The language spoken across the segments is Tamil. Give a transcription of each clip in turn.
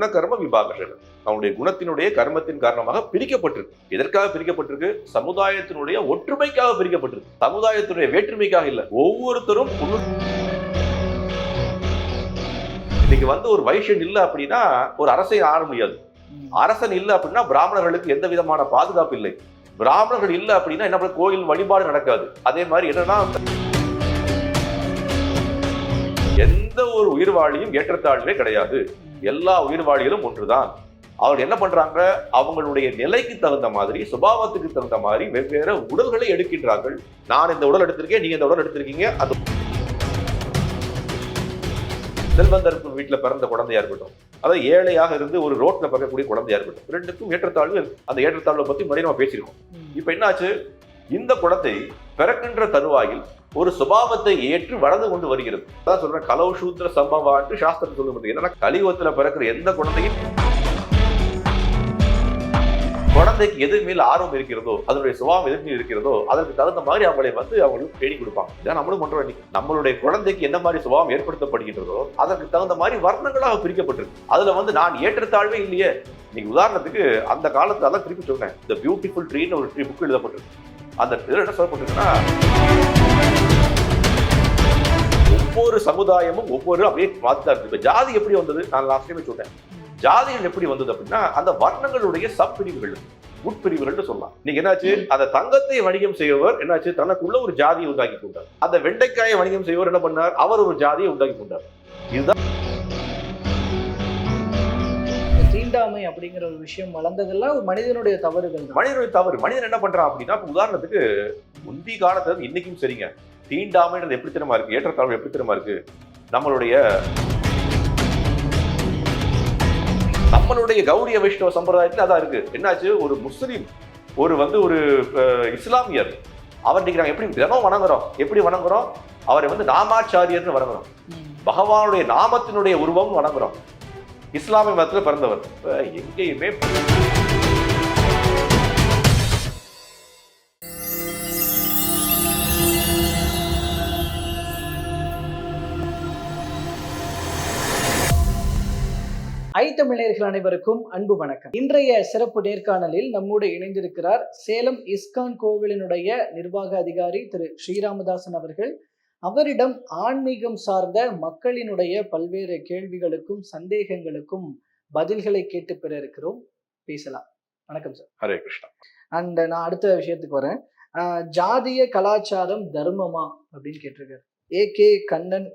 குணகர்ம விபாகர்கள் அவனுடைய குணத்தினுடைய கர்மத்தின் காரணமாக பிரிக்கப்பட்டிருக்கு. எதற்காக பிரிக்கப்பட்டிருக்கு? சமுதாயத்தினுடைய ஒற்றுமைக்காக பிரிக்கப்பட்டிருக்கு. சமுதாயத்தினுடைய வேற்றுமைக்காக இல்லை. ஒவ்வொருத்தரும் இன்னைக்கு வந்து ஒரு வைஷ்யன் இல்ல அப்படின்னா ஒரு அரசை ஆள முடியாது. அரசன் இல்ல அப்படின்னா பிராமணர்களுக்கு எந்த விதமான பாதுகாப்பு இல்லை. பிராமணர்கள் இல்ல அப்படின்னா என்ன கோயில் வழிபாடு நடக்காது. அதே மாதிரி என்னன்னா எந்த ஒரு உயிர்வாழியும் ஏற்றத்தாழ்வே கிடையாது. எல்லா உயிர்வாழிகளும் ஒன்றுதான். அவங்க என்ன பண்றாங்க? அவங்களுடைய நிலைக்கு தகுந்த மாதிரி சுபாவத்துக்கு தகுந்த மாதிரி வெவ்வேறு உடல்களை எடுக்கின்றார்கள். நான் இந்த உடல் எடுத்திருக்கேன் நீங்க இந்த உடல் எடுத்திருக்கீங்க அது செல்வந்தருக்கு வீட்டுல பிறந்த குழந்தையா இருக்கட்டும். அதாவது ஏழையாக இருந்து ஒரு ரோட்ல பிறக்கக்கூடிய குழந்தையா இருக்கட்டும். ரெண்டுக்கும் ஏற்றத்தாழ்வு அந்த ஏற்றத்தாழ்வை பத்தி முன்னாடி நம்ம பேசியிருக்கோம். இப்ப என்னாச்சு? இந்த குடத்தை பிறக்கின்ற தருவாயில் ஒரு சுபாவத்தை ஏற்று வளர்ந்து கொண்டு வருகிறது. அதான் சொல்றேன் கலவு சூத்திர சாஸ்திரம் சொல்லுவது என்னன்னா கலியுகத்துல பிறக்கிற எந்த குழந்தையும் குழந்தைக்கு எது மேல் ஆர்வம் இருக்கிறதோ அதனுடைய சுபாவம் எது மேல் இருக்கிறதோ அதற்கு தகுந்த மாதிரி அவங்களை வந்து அவங்களுக்கு தேடி கொடுப்பாங்க. இதான் நம்மளும் பண்றோம் இன்னைக்கு. நம்மளுடைய குழந்தைக்கு என்ன மாதிரி சுபாவம் ஏற்படுத்தப்படுகின்றதோ அதற்கு தகுந்த மாதிரி வர்ணங்களாக பிரிக்கப்பட்டிருக்கு. அதுல வந்து நான் ஏற்றத்தாழ்வே இல்லையே. இன்னைக்கு உதாரணத்துக்கு அந்த காலத்துல தான் திருப்பி சொன்னேன் இந்த பியூட்டிஃபுல் ட்ரீன்னு ஒரு ட்ரீ புக் எழுதப்பட்டிருக்கு. அந்த இதுல என்ன சொல்லப்பட்டிருக்குன்னா ஒவ்வொரு சமுதாயமும் ஒவ்வொரு அப்படியே மாத்தா இருக்கு. இப்ப ஜாதி எப்படி வந்தது? நான் லாஸ்ட் டைம் சொன்னேன் ஜாதிகள் எப்படி வந்தது அப்படின்னா அந்த வர்ணங்களுடைய சப்பிரிவுகள் உட்பிரிவுகள்னு சொல்லலாம். நீங்க என்னாச்சு? அந்த தங்கத்தை வணிகம் செய்பவர் என்னாச்சு? தனக்குள்ள ஒரு ஜாதியை உண்டாக்கி கொண்டார். அந்த வெண்டைக்காயை வணிகம் செய்பவர் என்ன பண்ணார்? அவர் ஒரு ஜாதியை உண்டாக்கி கொண்டார். இந்த தீண்டாமை அப்படிங்கிற ஒரு விஷயம் வளர்ந்ததெல்லாம் ஒரு மனிதனுடைய தவறுகள் தான். மனிதனுடைய தவறு. மனிதன் என்ன பண்றான் அப்படின்னா உதாரணத்துக்கு முந்தி காலத்துல இன்னைக்கும் சரிங்க. தீண்டாமைன்றது எப்படி தெரியுமா இருக்கு? ஏற்றத்தாழ்வு எப்படி தெரியுமா இருக்கு? நம்மளுடைய நம்மளுடைய கௌரிய வைஷ்ணவ சம்பிரதாயத்துல அதான் இருக்கு. என்னாச்சு? ஒரு முஸ்லீம் ஒரு வந்து ஒரு இஸ்லாமியர் அவர் நாங்க எப்படி தினம் வணங்குறோம்? எப்படி வணங்குறோம்? அவரை வந்து நாமாச்சாரியர்னு வணங்குறோம். பகவானுடைய நாமத்தினுடைய உருவம் வணங்குறோம். இஸ்லாமிய மதத்தில் பிறந்தவர். எங்கேயுமே ஐ தமிழர்கள் அனைவருக்கும் அன்பு வணக்கம். இன்றைய சிறப்பு நேர்காணலில் நம்மோடு இணைந்திருக்கிறார் சேலம் இஸ்கான் கோவிலினுடைய நிர்வாக அதிகாரி திரு ஸ்ரீராமதாசன் அவர்கள். அவரிடம் ஆன்மீகம் சார்ந்த மக்களினுடைய பல்வேறு கேள்விகளுக்கும் சந்தேகங்களுக்கும் பதில்களை கேட்டு பெற இருக்கிறோம் பேசலாம். வணக்கம் சார். ஹரே கிருஷ்ணா. அண்ட் நான் அடுத்த விஷயத்துக்கு வரேன். ஜாதிய கலாச்சாரம் தர்மமா அப்படின்னு கேட்டிருக்காரு. A K Kannan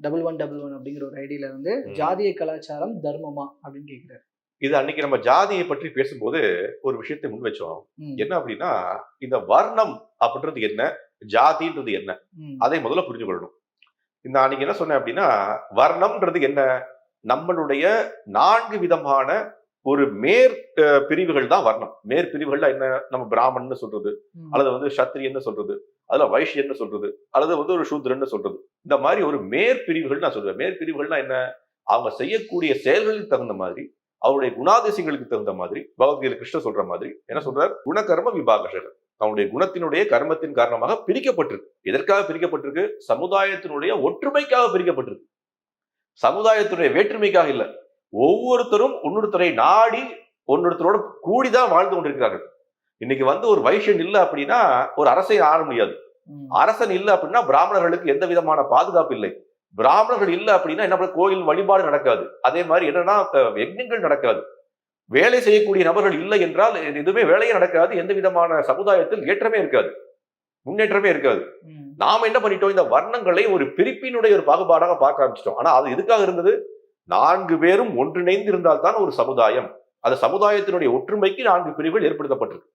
double one double one அப்படிங்கிற ஒரு ஐடியில இருந்து. ஜாதிய கலாச்சாரம் தர்மமா அப்படின்னு கேட்கிறாரு. இது அன்னைக்கு நம்ம ஜாதியை பற்றி பேசும்போது ஒரு விஷயத்தை முன் வச்சோம். என்ன அப்படின்னா இந்த வர்ணம் அப்படின்றது என்ன? ஜாதின்றது என்ன? அதை முதல்ல புரிஞ்சு கொள்ளணும் இந்த அன்னைக்கு என்ன சொன்னேன் அப்படின்னா வர்ணம்ன்றது என்ன? நம்மளுடைய நான்கு விதமான ஒரு மேற் பிரிவுகள் தான் வர்ணம். மேற்பிரிவுகள்ல என்ன? நம்ம பிராமணன்னு சொல்றது. அல்லது வந்து சத்திரியன்னு சொல்றது. அதுல வைஷ்யன்னு சொல்றது. அல்லது வந்து ஒரு சூத்ரன்னு சொல்றது. இந்த மாதிரி ஒரு மேற்பிரிவுகள் நான் சொல்றேன் மேற்பிரிவுகள்னா என்ன? அவங்க செய்யக்கூடிய செயல்களுக்கு தகுந்த மாதிரி அவருடைய குணாதிசயங்களுக்கு தகுந்த மாதிரி பகவத்கீதை கிருஷ்ணர் சொல்ற மாதிரி என்ன சொல்றார்? குணகர்ம விபாகர்கள் அவனுடைய குணத்தினுடைய கர்மத்தின் காரணமாக பிரிக்கப்பட்டிருக்கு. எதற்காக பிரிக்கப்பட்டிருக்கு? சமுதாயத்தினுடைய ஒற்றுமைக்காக பிரிக்கப்பட்டிருக்கு. சமுதாயத்தினுடைய வேற்றுமைக்காக இல்ல. ஒவ்வொருத்தரும் இன்னொருத்தரை நாடி ஒன்னொருத்தரோட கூடிதான் வாழ்ந்து கொண்டிருக்கிறார்கள். இன்னைக்கு வந்து ஒரு வைஷ்யன் இல்ல அப்படின்னா ஒரு அரசை ஆள முடியாது. அரசன் இல்ல அப்படின்னா பிராமணர்களுக்கு எந்த விதமான பாதுகாப்பு இல்லை. பிராமணர்கள் இல்ல அப்படின்னா என்ன கோயில் வழிபாடு நடக்காது. அதே மாதிரி என்னன்னா அஹ், யஜ்ஞங்கள் நடக்காது. வேலை செய்யக்கூடிய நபர்கள் இல்லை என்றால் எதுவுமே வேலையே நடக்காது. எந்த விதமான சமுதாயத்தில் ஏற்றமே இருக்காது. முன்னேற்றமே இருக்காது. நாம என்ன பண்ணிட்டோம்? இந்த வர்ணங்களை ஒரு பிரிப்பினுடைய ஒரு பாகுபாடாக பார்க்க ஆரம்பிச்சிட்டோம். ஆனா அது எதுக்காக இருந்தது? நான்கு பேரும் ஒன்றிணைந்து இருந்தால்தான் ஒரு சமுதாயம். அந்த சமுதாயத்தினுடைய ஒற்றுமைக்கு நான்கு பிரிவுகள் ஏற்படுத்தப்பட்டிருக்கு.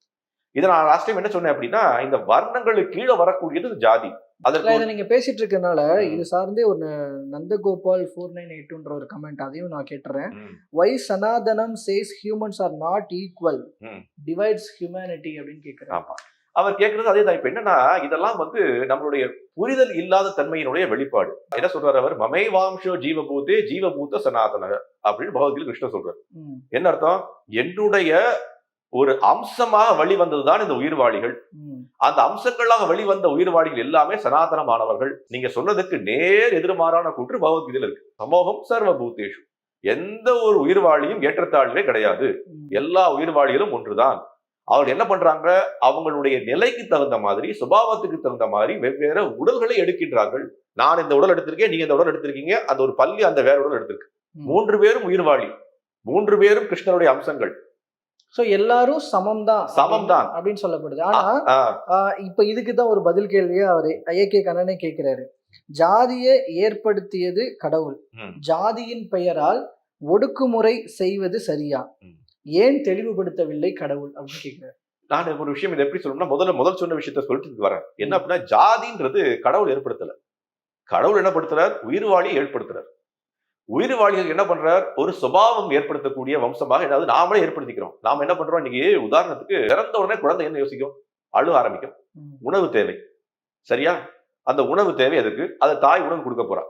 இதை நான் லாஸ்ட் டைம் என்ன சொன்னேன் அப்படின்னா இந்த வர்ணங்களுக்கு கீழே வரக்கூடியது ஜாதி. அதற்கு நீங்க பேசிட்டு இருக்கனால. இது சார்ந்தே ஒரு நந்தகோபால் ஃபோர் நைன் எயிட்ன்ற ஒரு கமெண்ட் அதையும் நான் கேட்டுறேன். Why Sanatanam says humans are not equal. Divides humanity அப்படின்னு கேட்கிறேன் அவர் கேட்கறது அதே தான் இப்ப என்னன்னா இதெல்லாம் வந்து நம்மளுடைய புரிதல் இல்லாத தன்மையினுடைய வெளிப்பாடு. என்ன சொல்றாரு அவர்? மமை வாம்சோ ஜீவபூதே ஜீவபூத சனாதன அப்படின்னு பகவத்கீதை கிருஷ்ணர் சொல்றாரு. என்ன அர்த்தம்? என்னுடைய ஒரு அம்சமாக வெளிவந்ததுதான் இந்த உயிர்வாளிகள். அந்த அம்சங்களாக வெளிவந்த உயிர்வாளிகள் எல்லாமே சனாதனமானவர்கள். நீங்க சொன்னதுக்கு நேர் எதிர்மாறான கூற்று பகவத்கீதையில இருக்கு. சமோகம் சர்வபூதேஷு. எந்த ஒரு உயிர்வாளியும் ஏற்றத்தாழ்வே கிடையாது. எல்லா உயிர்வாளிகளும் ஒன்றுதான். அவங்க என்ன பண்றாங்க? அவங்களுடைய நிலைக்கு தகுந்த மாதிரி சுபாவத்துக்கு தகுந்த மாதிரி வெவ்வேறு உடல்களை எடுக்கின்றார்கள். நான் இந்த உடல் எடுத்திருக்கேன் நீங்க இந்த உடல் எடுத்திருக்கீங்க அந்த ஒரு பள்ளி அந்த வேற உடல் எடுத்திருக்கு. மூன்று பேரும் உயிர்வாளி. மூன்று பேரும் கிருஷ்ணருடைய அம்சங்கள். சோ எல்லாரும் சமம்தான் சமம்தான். அப்படின்னு சொல்லப்படுது. ஆனா இப்ப இதுக்கு தான் ஒரு பதில் கேள்வியா அவரு ஐயக்கே கண்ணனே கேட்கிறாரு. ஜாதியை ஏற்படுத்தியது கடவுள். ஜாதியின் பெயரால் ஒடுக்குமுறை செய்வது சரியா. ஏன் தெளிவுபடுத்தவில்லை கடவுள் அப்படின்னு கேட்கிறாரு. நான் ஒரு விஷயம் இதை எப்படி சொல்லணும்னா முதல்ல முதல் சொன்ன விஷயத்த சொல்லிட்டு வரேன். என்ன அப்படின்னா ஜாதின்றது கடவுள் ஏற்படுத்தல. கடவுள் என்ன படுத்துறார்? உயிர்வாளியை ஏற்படுத்துறார். உயிர்வாளிகள் என்ன பண்றார்? ஒரு சுபாவம் ஏற்படுத்தக்கூடிய வம்சமாக ஏதாவது நாமளே ஏற்படுத்திக்கிறோம். நாம என்ன பண்றோம்? இன்னைக்கு உதாரணத்துக்கு பிறந்த உடனே குழந்தை என்ன யோசிக்கும்? அழுவ ஆரம்பிக்கும். உணவு தேவை. சரியா? அந்த உணவு தேவை அதுக்கு அது தாய் உணவு கொடுக்க போறா.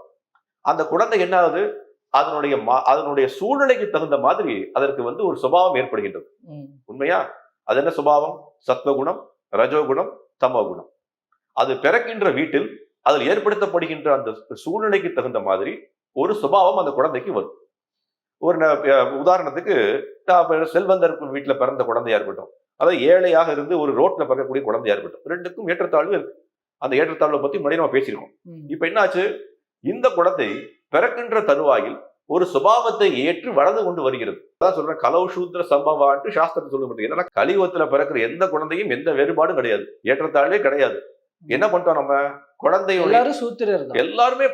அந்த குழந்தை என்ன ஆகுது அதனுடைய அதனுடைய சூழ்நிலைக்கு தகுந்த மாதிரி அதற்கு வந்து ஒரு சுபாவம் ஏற்படுகின்றது. உண்மையா? அது என்ன சுபாவம்? சத்வகுணம் ரஜோகுணம் தமோகுணம். அது பிறக்கின்ற வீட்டில் அதில் ஏற்படுத்தப்படுகின்ற அந்த சூழ்நிலைக்கு தகுந்த மாதிரி ஒரு சுபாவம் அந்த குழந்தைக்கு வரும். ஒரு உதாரணத்துக்கு செல்வந்தர் வீட்டுல பிறந்த குழந்தையா இருக்கட்டும் அதாவது ஏழையாக இருந்து ஒரு ரோட்ல பிறக்கக்கூடிய குழந்தையா இருக்கட்டும் ரெண்டுக்கும் ஏற்றத்தாழ்வு இருக்கு. அந்த ஏற்றத்தாழ்வை பத்தி முன்னாடி நம்ம பேசியிருக்கோம். இப்ப என்னாச்சு? இந்த குழந்தை பிறக்கின்ற தருவாயில் ஒரு சுபாவத்தை ஏற்று வளர்ந்து கொண்டு வருகிறது. அதான் சொல்றேன் கலவு சூத்திர சம்பவான்ட்டு சாஸ்திரத்தை சொல்லப்பட்டது என்னன்னா கலியுகத்துல பிறக்கிற எந்த குழந்தையும் எந்த வேறுபாடும் கிடையாது. ஏற்றத்தாழ்வே கிடையாது. என்ன பண்ணிட்டோம் நம்ம? குழந்தையுடைய எல்லாரும் சூத்திரர் எல்லாருமே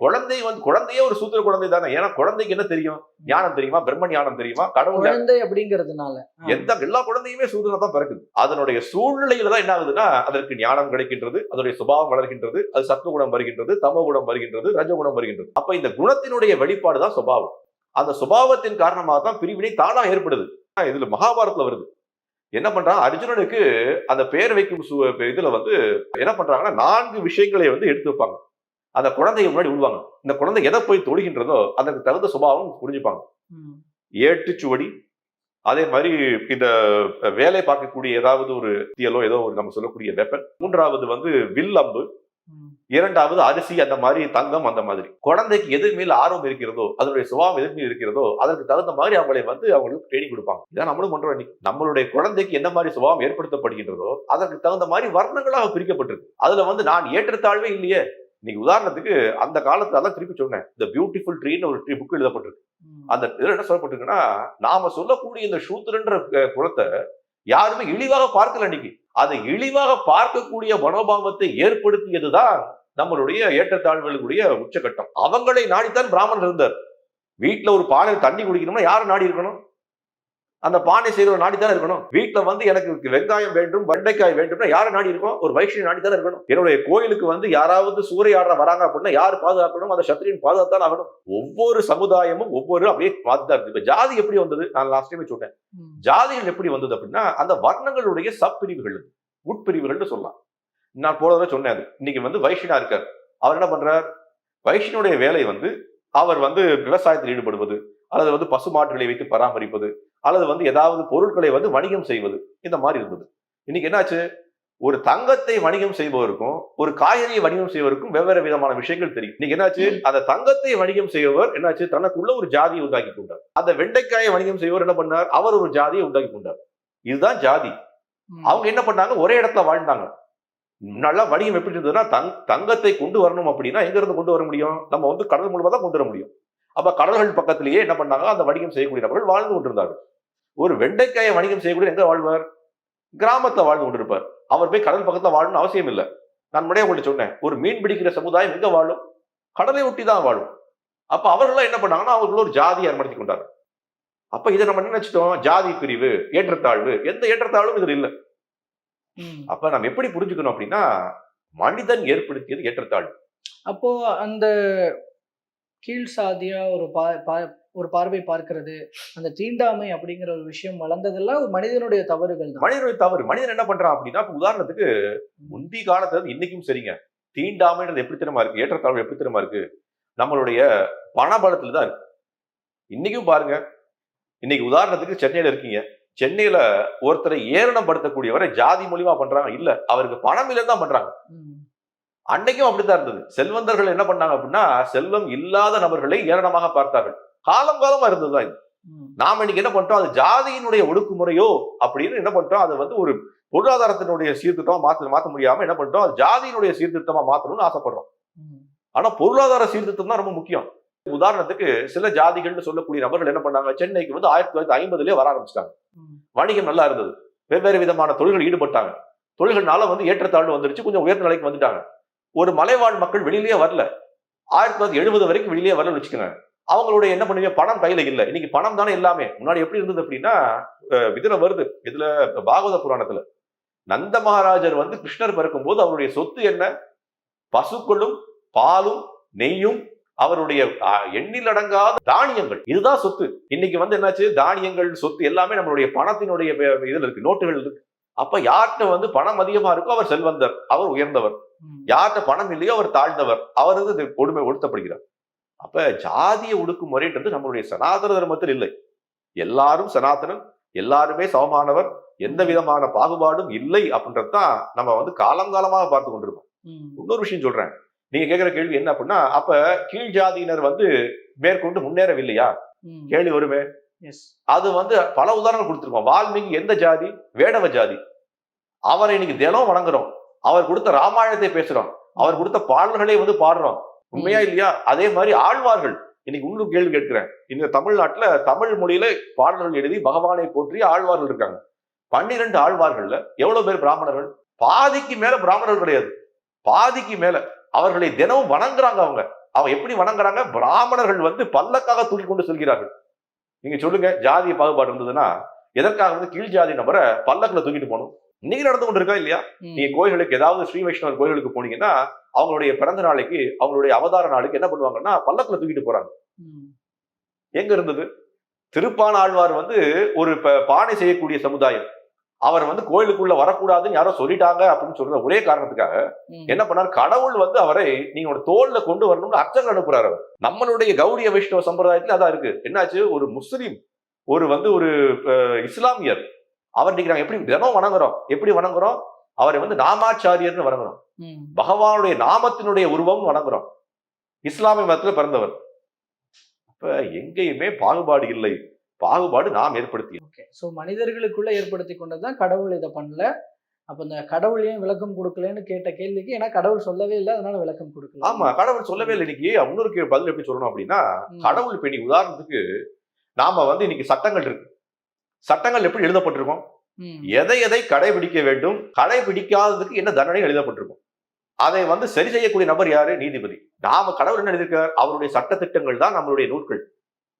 குழந்தை வந்து குழந்தையே ஒரு சூத்திர குழந்தை தானே? ஏன்னா குழந்தைக்கு என்ன தெரியும்? ஞானம் தெரியுமா? பிரம்ம ஞானம் தெரியுமா? கடவுள் குழந்தை அப்படிங்கிறதுனால. எந்த எல்லா குழந்தையுமே சூதனை தான் பிறக்குது. அதனுடைய சூழ்நிலையில தான் என்ன ஆகுதுன்னா அதற்கு ஞானம் கிடைக்கின்றது அதனுடைய சுபாவம் வளர்கின்றது அது சத்துவகுணம் வருகின்றது தமோ குணம் வருகின்றது ரஜகுணம் வருகின்றது. அப்ப இந்த குணத்தினுடைய வெளிப்பாடு தான் சுபாவம். அந்த சுபாவத்தின் காரணமாக தான் பிரிவினை தானா ஏற்படுது. இதுல மகாபாரத்ல வருது. என்ன பண்றாங்க அர்ஜுனனுக்கு அந்த பெயர் வைக்கும் இதுல வந்து என்ன பண்றாங்கன்னா நான்கு விஷயங்களை வந்து எடுத்து வைப்பாங்க. அந்த குழந்தைய முன்னாடி விடுவாங்க. இந்த குழந்தை எதை போய் தொடுகின்றதோ அதற்கு தகுந்த சுபாவம் புரிஞ்சுப்பாங்க. ஏட்டுச்சுவடி அதே மாதிரி இந்த வேலை பார்க்கக்கூடிய ஏதாவது ஒரு தியலோ ஏதோ ஒரு நம்ம சொல்லக்கூடிய வெப்பன் மூன்றாவது வந்து வில் அம்பு. இரண்டாவது அரிசி அந்த மாதிரி தங்கம் அந்த மாதிரி. குழந்தைக்கு எது மேல் ஆர்வம் இருக்கிறதோ அதனுடைய சுபாவம் எது மேல் இருக்கிறதோ அதற்கு தகுந்த மாதிரி அவங்களை வந்து அவங்களுக்கு ட்ரைனிங் கொடுப்பாங்க. இதான் நம்மளும் பண்றோம் நம்மளுடைய குழந்தைக்கு என்ன மாதிரி சுபாவம் ஏற்படுத்தப்படுகின்றதோ அதற்கு தகுந்த மாதிரி வர்ணங்களாக பிரிக்கப்பட்டிருக்கு. அதுல வந்து நான் ஏற்றத்தாழ்வே இல்லையே. இன்னைக்கு உதாரணத்துக்கு அந்த காலத்துல அதான் திருப்பி சொன்னேன். இந்த பியூட்டிஃபுல் ட்ரீன்னு ஒரு புக் எழுதப்பட்டிருக்கு. அந்த இதுல என்ன சொல்லப்பட்டிருக்குன்னா நாம சொல்லக்கூடிய இந்த சூத்திரன்ற குலத்தை யாருமே இழிவாக பார்க்கல அன்னைக்கு. அதை இழிவாக பார்க்கக்கூடிய மனோபாவத்தை ஏற்படுத்தியதுதான் நம்மளுடைய ஏற்றத்தாழ்வுகளுடைய உச்சகட்டம். அவங்களை நாடித்தான் பிராமணர் இருந்தார். வீட்டில் ஒரு பானை தண்ணி குடிக்கணும்னா யாரை நாடி இருக்கணும்? அந்த பானை செய்கிற நாடி தானே இருக்கணும்? வீட்டுல வந்து எனக்கு வெங்காயம் வேண்டும் வெண்டைக்காய் வேண்டும்னா யாரை நாடி இருக்கும் ஒரு வைஷ்ணவ நாடி தானே இருக்கணும். என்னுடைய கோயிலுக்கு வந்து யாராவது சூறையாடுற வராங்க அப்படின்னா யார் பாதுகாக்கணும்? அந்த சத்திரியன் பாதுகாத்தான் ஆகணும். ஒவ்வொரு சமுதாயமும் ஒவ்வொரு அப்படியே இருக்கு இப்ப ஜாதி எப்படி வந்தது? நான் லாஸ்ட் டைம் சொன்னேன் ம். ஜாதிகள் எப்படி வந்தது அப்படின்னா அந்த வர்ணங்களுடைய சப்பிரிவுகள் உட்பிரிவுகள்னு சொல்லலாம். நான் போன தடவை சொன்னேன் அது. இன்னைக்கு வந்து வைஷ்ணா இருக்கார். அவர் என்ன பண்றார்? வைஷ்ணனுடைய வேலை வந்து அவர் வந்து விவசாயத்தில் ஈடுபடுவது அல்லது வந்து பசுமாட்டுகளை வைத்து பராமரிப்பது அல்லது வந்து ஏதாவது பொருட்களை வந்து வணிகம் செய்வது இந்த மாதிரி இருந்தது. இன்னைக்கு என்னாச்சு? ஒரு தங்கத்தை வணிகம் செய்பவருக்கும் ஒரு காய்கறியை வணிகம் செய்வதற்கும் வெவ்வேறு விதமான விஷயங்கள் தெரியும். இன்னைக்கு என்னாச்சு? அந்த தங்கத்தை வணிகம் செய்பவர் என்னாச்சு? தனக்குள்ள ஒரு ஜாதியை உண்டாக்கி கொண்டார். அந்த வெண்டைக்காயை வணிகம் செய்பவர் என்ன பண்ணார்? அவர் ஒரு ஜாதியை உண்டாக்கி கொண்டார். இதுதான் ஜாதி. அவங்க என்ன பண்ணாங்க? ஒரே இடத்துல வாழ்ந்தாங்க. நல்லா வணிகம் எப்படி இருந்ததுன்னா தங் தங்கத்தை கொண்டு வரணும் அப்படின்னா எங்க இருந்து கொண்டு வர முடியும்? நம்ம வந்து கடல் மூலமா தான் கொண்டு வர முடியும். அப்ப கடல்கள் பக்கத்திலேயே என்ன பண்ணாங்க? அந்த வணிகம் செய்யக்கூடிய நபர்கள் வாழ்ந்து கொண்டிருந்தார்கள். ஒரு வெண்டைக்காயை வணிகம் செய்யக்கூடிய எங்க வாழ்வார்? கிராமத்துல வாழ்ந்து கொண்டிருப்பார். அவர் போய் கடல் பக்கத்துல வாழணும்னு அவசியம் இல்லை. நான் முன்னாடியே உங்கள்ட்ட சொன்னேன். ஒரு மீன் பிடிக்கிற சமுதாயம் எங்க வாழும்? கடலை ஒட்டி தான் வாழும். அப்ப அவர்கள்லாம் என்ன பண்ணாங்கன்னா அவர்கள் ஒரு ஜாதியை ஏற்படுத்தி கொண்டாங்க அப்ப இதை நம்ம என்ன நினைச்சிட்டோம்? ஜாதி பிரிவு ஏற்றத்தாழ்வு எந்த ஏற்றத்தாழ்வும் இதுல இல்லை. அப்ப நம்ம எப்படி புரிஞ்சுக்கணும் அப்படின்னா மனிதன் ஏற்படுத்தியது ஏற்றத்தாழ்வு. அப்போ அந்த கீழ் சாதியா ஒரு பா பா- ஒரு பார்வை பார்க்கிறது அந்த தீண்டாமை அப்படிங்கிற ஒரு விஷயம் வளர்ந்ததெல்லாம் மனிதனுடைய தவறுகள் தான். மனிதனுடைய தவறு. மனிதன் என்ன பண்றான் அப்படின்னா இப்ப உதாரணத்துக்கு முந்தி காலத்துல இன்னைக்கும் சரிங்க. தீண்டாமைன்றது எப்படி தெரியுமா இருக்கு? ஏற்றத்தாழ்வு எப்படி தெரியுமா இருக்கு? நம்மளுடைய பணபலத்துல தான் இருக்கு. இன்னைக்கும் பாருங்க. இன்னைக்கு உதாரணத்துக்கு சென்னையில இருக்கீங்க. சென்னையில ஒருத்தரை ஏளனப்படுத்தக்கூடியவரை ஜாதி மூலியமா பண்றாங்க? இல்ல. அவருக்கு பணம் இல்லைன்னு தான் பண்றாங்க. ம். அன்னைக்கும் அப்படித்தான் இருந்தது. செல்வந்தர்கள் என்ன பண்ணாங்க அப்படின்னா செல்வம் இல்லாத நபர்களை ஏளனமாக பார்த்தார்கள். காலம் காலமா இருந்ததுதான் இது. நாம இன்னைக்கு என்ன பண்றோம் அது ஜாதியினுடைய ஒடுக்குமுறையோ அப்படின்னு என்ன பண்றோம் அதை வந்து ஒரு பொருளாதாரத்தினுடைய சீர்திருத்தமா மாத்த மாத்த முடியாம என்ன பண்றோம் அது ஜாதியினுடைய சீர்திருத்தமா மாத்தணும்னு ஆசைப்படுறோம். ஆனா பொருளாதார சீர்திருத்தம் தான் ரொம்ப முக்கியம். உதாரணத்துக்கு சில ஜாதிகள்னு சொல்லக்கூடிய நபர்கள் என்ன பண்ணாங்க? சென்னைக்கு வந்து ஆயிரத்தி தொள்ளாயிரத்தி ஐம்பதுலயே வர ஆரம்பிச்சிட்டாங்க. வணிகம் நல்லா இருந்தது. வெவ்வேறு விதமான தொழில்கள் ஈடுபட்டாங்க. தொழில்கள்னால வந்து ஏற்றத்தாழ்வு வந்துருச்சு. கொஞ்சம் உயர்ந்த நிலைக்கு வந்துட்டாங்க. ஒரு மலைவாழ் மக்கள் வெளியிலேயே வரல. ஆயிரத்தி தொள்ளாயிரத்தி எழுபது வரைக்கும் வெளியிலேயே வரலன்னு வச்சுக்கோங்க. அவங்களுடைய என்ன பண்ணுவீங்க? பணம் கையில இல்லை. இன்னைக்கு பணம் தானே எல்லாமே. முன்னாடி எப்படி இருந்தது அப்படின்னா இதுல வருது. இதுல பாகவத புராணத்துல. நந்த மகாராஜர் வந்து கிருஷ்ணர் பிறக்கும் போது அவருடைய சொத்து என்ன? பசுக்களும் பாலும் நெய்யும் அவருடைய அஹ், எண்ணிலடங்காத தானியங்கள். இதுதான் சொத்து. இன்னைக்கு வந்து என்னாச்சு? தானியங்கள் சொத்து எல்லாமே நம்மளுடைய பணத்தினுடைய இதுல இருக்கு. நோட்டுகள் இருக்கு. அப்ப யார்கிட்ட வந்து பணம் அதிகமா இருக்கோ அவர் செல்வந்தர். அவர் உயர்ந்தவர். யார்கிட்ட பணம் இல்லையோ அவர் தாழ்ந்தவர். அவர் வந்து கொடுமை ஒடுத்தப்படுகிறார் அப்ப ஜாதிய ஒடுக்குமுறைன்றது நம்மளுடைய சனாதன தர்மத்தில் இல்லை. எல்லாரும் சனாதனன் எல்லாருமே சமமானவர் எந்த விதமான பாகுபாடும் இல்லை அப்படின்றது தான் நம்ம வந்து காலங்காலமாக பார்த்து கொண்டிருக்கோம். இன்னொரு விஷயம் சொல்றேன். நீங்க கேட்கிற கேள்வி என்ன அப்படின்னா அப்ப கீழ் ஜாதியினர் வந்து மேற்கொண்டு முன்னேறவில்லையா. கேள்வி வருமே? அது வந்து பல உதாரணங்கள் கொடுத்திருக்கோம். வால்மீகி எந்த ஜாதி? வேடவ ஜாதி. அவரை இன்னைக்கு தினம் வணங்குறோம். அவர் கொடுத்த ராமாயணத்தை பேசுறோம். அவர் கொடுத்த பாடல்களை வந்து பாடுறோம். உண்மையா இல்லையா? அதே மாதிரி ஆழ்வார்கள். இன்னைக்கு இன்னும் கேள்வி கேட்கிறேன். இந்த தமிழ்நாட்டுல தமிழ் மொழியில பாடல்கள் எழுதி பகவானை போற்றி ஆழ்வார்கள் இருக்காங்க. பன்னிரண்டு ஆழ்வார்கள்ல எவ்வளவு பேர் பிராமணர்கள்? பாதிக்கு மேல பிராமணர்கள் கிடையாது. பாதிக்கு மேல. அவர்களை தினமும் வணங்குறாங்க அவங்க. அவங்க எப்படி வணங்குறாங்க? பிராமணர்கள் வந்து பல்லக்காக தூக்கி கொண்டு செல்கிறார்கள். நீங்க சொல்லுங்க ஜாதிய பாகுபாடு இருந்ததுன்னா எதற்காக வந்து கீழ் ஜாதி நபரை பல்லக்குல தூக்கிட்டு போகணும்? இன்னைக்கு நடந்து கொண்டு இருக்கா இல்லையா. நீங்க கோயில்களுக்கு ஏதாவது ஸ்ரீ வைஷ்ணவர் கோயிலுக்கு போனீங்கன்னா அவங்களுடைய பிறந்த நாளைக்கு அவங்களுடைய அவதார நாளுக்கு என்ன பண்ணுவாங்கன்னா பல்லக்குல தூக்கிட்டு போறாங்க. எங்க இருந்தது? திருப்பான ஆழ்வார் வந்து ஒரு பானை செய்யக்கூடிய சமுதாயம். அவர் வந்து கோயிலுக்குள்ள வரக்கூடாதுன்னு யாரோ சொல்லிட்டாங்க அப்படின்னு சொல்ற ஒரே காரணத்துக்காக. என்ன பண்ணார்? கடவுள் வந்து அவரை நீங்க தோல்ல கொண்டு வரணும்னு அர்ச்சகர் அனுப்புறாரு அவர். நம்மளுடைய கௌடிய வைஷ்ணவ சம்பிரதாயத்துல அதான் இருக்கு. என்னாச்சு? ஒரு முஸ்லிம் ஒரு வந்து ஒரு இஸ்லாமியர் அவர் நாங்க எப்படி தினம் வணங்குறோம்? எப்படி வணங்குறோம்? அவரை வந்து நாமாச்சாரியர்னு வணங்குறோம். பகவானுடைய நாமத்தினுடைய உருவம் வணங்குறோம். இஸ்லாமிய மதத்துல பிறந்தவர். அப்ப எங்கேயுமே பாகுபாடு இல்லை. பாகுபாடு நாம் ஏற்படுத்தி ஓகே. ஸோ மனிதர்களுக்குள்ள ஏற்படுத்தி கொண்டதுதான் கடவுள் இதை பண்ணல. அப்ப இந்த கடவுள் ஏன் விளக்கம் கொடுக்கலன்னு கேட்ட கேள்விக்கு ஏன்னா கடவுள் சொல்லவே இல்லை அதனால விளக்கம் கொடுக்கல. ஆமா கடவுள் சொல்லவே இல்லை. இன்னைக்கு இன்னொரு பதில் எப்படி சொல்லணும் அப்படின்னா. கடவுள் இப்ப இன்னைக்கு உதாரணத்துக்கு நாம வந்து இன்னைக்கு சட்டங்கள் இருக்கு. சட்டங்கள் எப்படி எழுதப்பட்டிருக்கும். எதை எதை கடைபிடிக்க வேண்டும்? கடைபிடிக்காததுக்கு என்ன தண்டனை எழுதப்பட்டிருக்கும்? அதை வந்து சரி செய்யக்கூடிய நபர் யாரு? நீதிபதி. நாம கடவுள் என்ன எழுதியிருக்கார்? அவருடைய சட்டத்திட்டங்கள் தான் நம்மளுடைய நூட்கள்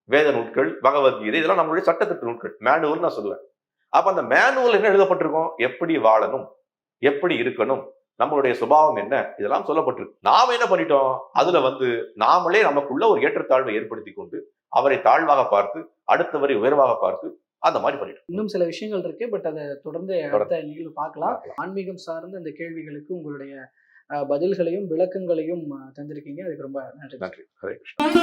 வேத நூட்கள் பகவத்கீதை இதெல்லாம் நம்மளுடைய சட்டத்திட்ட நூட்கள் மேனுவல் நான் சொல்லுவேன். அப்ப அந்த மேனுவல் என்ன எழுதப்பட்டிருக்கும்? எப்படி வாழணும்? எப்படி இருக்கணும்? நம்மளுடைய சுபாவம் என்ன? இதெல்லாம் சொல்லப்பட்டிருக்கு. நாம என்ன பண்ணிட்டோம்? அதுல வந்து நாமளே நமக்குள்ள ஒரு ஏற்றத்தாழ்வை ஏற்படுத்தி கொண்டு அவரை தாழ்வாக பார்த்து அடுத்தவரை உயர்வாக பார்த்து அந்த மாதிரி பண்ணிட்டோம். இன்னும் சில விஷயங்கள் இருக்கு பட் அதை தொடர்ந்து அடுத்த நிகழ்வு பார்க்கலாம். ஆன்மீகம் சார்ந்த இந்த கேள்விகளுக்கு உங்களுடைய பதில்களையும் விளக்கங்களையும் தந்திருக்கீங்க. அதுக்கு ரொம்ப நன்றி. நன்றி. ஹரே கிருஷ்ணா.